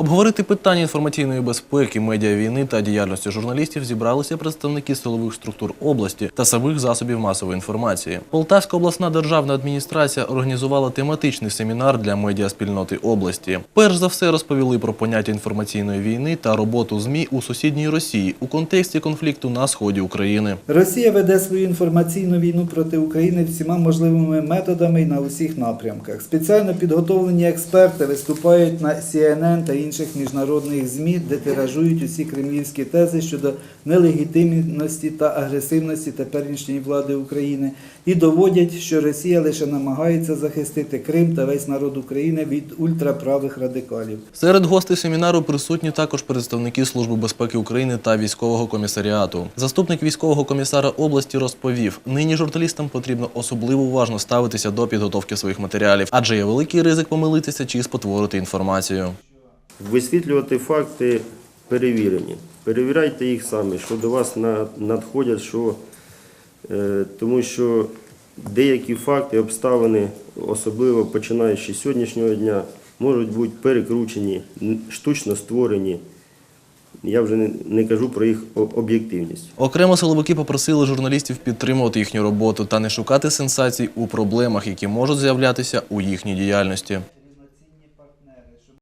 Обговорити питання інформаційної безпеки, медіавійни та діяльності журналістів зібралися представники силових структур області та самих засобів масової інформації. Полтавська обласна державна адміністрація організувала тематичний семінар для медіаспільноти області. Перш за все розповіли про поняття інформаційної війни та роботу ЗМІ у сусідній Росії у контексті конфлікту на сході України. Росія веде свою інформаційну війну проти України всіма можливими методами і на усіх напрямках. Спеціально підготовлені експерти виступають на CNN та інших міжнародних ЗМІ, де тиражують усі кремлівські тези щодо нелегітимності та агресивності теперішньої влади України і доводять, що Росія лише намагається захистити Крим та весь народ України від ультраправих радикалів. Серед гостей семінару присутні також представники Служби безпеки України та військового комісаріату. Заступник військового комісара області розповів: нині журналістам потрібно особливо уважно ставитися до підготовки своїх матеріалів, адже є великий ризик помилитися чи спотворити інформацію. Висвітлювати факти перевірені. Перевіряйте їх самі, що до вас надходять, що, е, тому що деякі факти, обставини, особливо починаючи з сьогоднішнього дня, можуть бути перекручені, штучно створені. Я вже не, кажу про їх об'єктивність. Окремо силовики попросили журналістів підтримувати їхню роботу та не шукати сенсацій у проблемах, які можуть з'являтися у їхній діяльності.